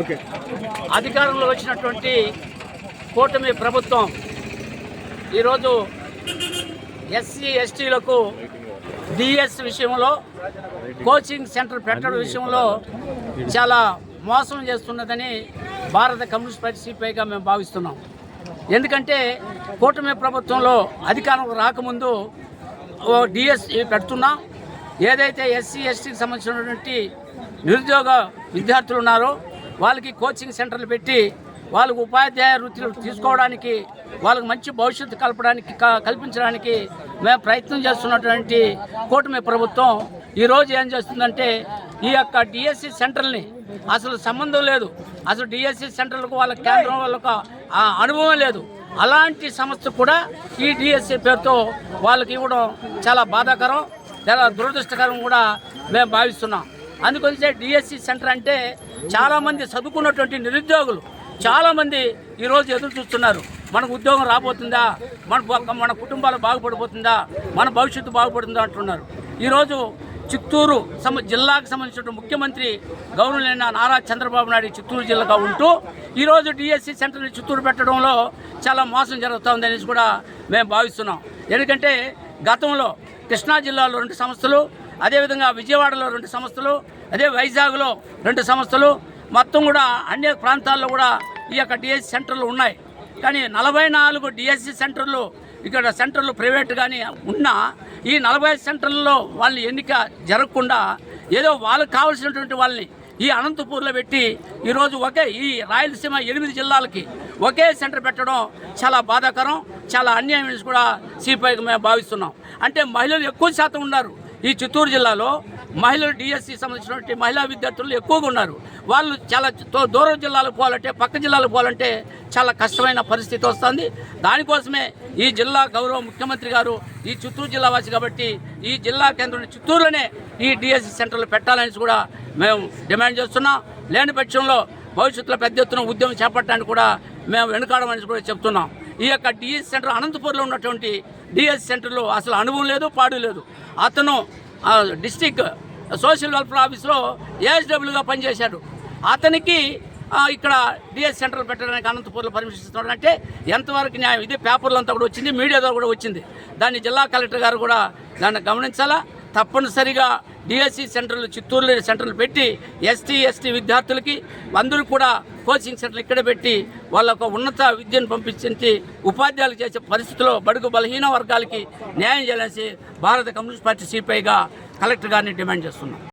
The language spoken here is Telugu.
ఓకే. అధికారంలో వచ్చినటువంటి కూటమి ప్రభుత్వం ఈరోజు ఎస్సీ ఎస్టీలకు డిఎస్ విషయంలో కోచింగ్ సెంటర్ పెట్టడం విషయంలో చాలా మోసం చేస్తున్నదని భారత కమ్యూనిస్ట్ పార్టీ సిపిఐగా మేము భావిస్తున్నాం. ఎందుకంటే కూటమి ప్రభుత్వంలో అధికారం రాకముందు డిఎస్ పెడుతున్నాం ఏదైతే ఎస్సీ ఎస్టీకి సంబంధించినటువంటి నిరుద్యోగ విద్యార్థులు ఉన్నారో వాళ్ళకి కోచింగ్ సెంటర్లు పెట్టి వాళ్ళకు ఉపాధ్యాయ వృత్తులు తీసుకోవడానికి వాళ్ళకు మంచి భవిష్యత్తు కలపడానికి క- కల్పించడానికి మేము ప్రయత్నం చేస్తున్నటువంటి కూటమి ప్రభుత్వం ఈరోజు ఏం చేస్తుందంటే ఈ యొక్క డిఎస్సి సెంటర్ని అసలు సంబంధం లేదు. అసలు డిఎస్సి సెంటర్లకు వాళ్ళ కేంద్రం వాళ్ళకు అనుభవం లేదు. అలాంటి సంస్థ కూడా ఈ డిఎస్సి పేరుతో వాళ్ళకి ఇవ్వడం చాలా బాధాకరం. చాలా దురదృష్టకరం కూడా మేము భావిస్తున్నాం. అందుకొచ్చే డిఎస్సి సెంటర్ అంటే చాలామంది చదువుకున్నటువంటి నిరుద్యోగులు చాలామంది ఈరోజు ఎదురు చూస్తున్నారు. మనకు ఉద్యోగం రాబోతుందా? మన మన కుటుంబాలు బాగుపడిపోతుందా మన భవిష్యత్తు బాగుపడుతుందా అంటున్నారు. ఈరోజు చిత్తూరు సమ జిల్లాకు సంబంధించిన ముఖ్యమంత్రి గౌరవులైన నారా చంద్రబాబు నాయుడు చిత్తూరు జిల్లాగా ఉంటూ ఈరోజు డిఎస్సి సెంటర్ని చిత్తూరు పెట్టడంలో చాలా మోసం జరుగుతుందనేసి కూడా మేము భావిస్తున్నాం. ఎందుకంటే గతంలో కృష్ణా జిల్లాలో రెండు సంస్థలు అదేవిధంగా విజయవాడలో రెండు సంస్థలు అదే వైజాగ్లో రెండు సంస్థలు మొత్తం కూడా అన్ని ప్రాంతాల్లో కూడా ఈ యొక్క డిఎస్సి సెంటర్లు ఉన్నాయి. కానీ నలభై నాలుగు డిఎస్సి సెంటర్లు ఇక్కడ సెంటర్లు ప్రైవేట్ కానీ ఉన్నా ఈ నలభై సెంటర్లలో వాళ్ళ ఎన్నిక జరగకుండా ఏదో వాళ్ళకి కావాల్సినటువంటి వాళ్ళని ఈ అనంతపూర్లో పెట్టి ఈరోజు ఒకే ఈ రాయలసీమ ఎనిమిది జిల్లాలకి ఒకే సెంటర్ పెట్టడం చాలా బాధాకరం చాలా అన్యాయం కూడా సిపిఐకి మేము భావిస్తున్నాం. అంటే మహిళలు ఎక్కువ శాతం ఉన్నారు ఈ చిత్తూరు జిల్లాలో. మహిళలు డిఎస్సి సంబంధించినటువంటి మహిళా విద్యార్థులు ఎక్కువగా ఉన్నారు. వాళ్ళు చాలా తో- దూరం జిల్లాలకు పోవాలంటే పక్క జిల్లాలకు పోవాలంటే చాలా కష్టమైన పరిస్థితి వస్తుంది. దానికోసమే ఈ జిల్లా గౌరవ ముఖ్యమంత్రి గారు ఈ చిత్తూరు జిల్లా వాసి కాబట్టి ఈ జిల్లా కేంద్రం చిత్తూరులోనే ఈ డిఎస్సి సెంటర్లు పెట్టాలని కూడా మేము డిమాండ్ చేస్తున్నాం లేని పక్షంలో భవిష్యత్తులో పెద్ద ఎత్తున ఉద్యమం చేపట్టడానికి కూడా మేము వెనుకాడమని కూడా చెప్తున్నాం. ఈ యొక్క డిఎస్ సెంటర్ అనంతపూర్లో ఉన్నటువంటి డిఎస్ సెంటర్లో అసలు అనుభవం లేదు పాడు లేదు. అతను డిస్టిక్ సోషల్ వెల్ఫేర్ ఆఫీస్లో ఏఎస్డబ్ల్యూగా పనిచేశాడు. అతనికి ఇక్కడ డిఎస్ సెంటర్ పెట్టడానికి అనంతపూర్లో పర్మిషన్ ఇస్తున్నాడు. అంటే ఎంతవరకు న్యాయం? ఇది పేపర్లో అంతా కూడా వచ్చింది మీడియా ద్వారా కూడా వచ్చింది. దాన్ని జిల్లా కలెక్టర్ గారు కూడా దాన్ని గమనించాలా? తప్పనిసరిగా డిఎస్సి సెంటర్లు చిత్తూరులో సెంటర్లు పెట్టి ఎస్టీ ఎస్టీ విద్యార్థులకి అందరూ కూడా కోచింగ్ సెంటర్లు ఇక్కడ పెట్టి వాళ్ళ ఒక ఉన్నత విద్యను పంపించి ఉపాధ్యాయులు చేసే పరిస్థితిలో బడుగు బలహీన వర్గాలకి న్యాయం చేయాలని భారత కమ్యూనిస్ట్ పార్టీ సిపిఐగా కలెక్టర్ గారిని డిమాండ్ చేస్తున్నాం.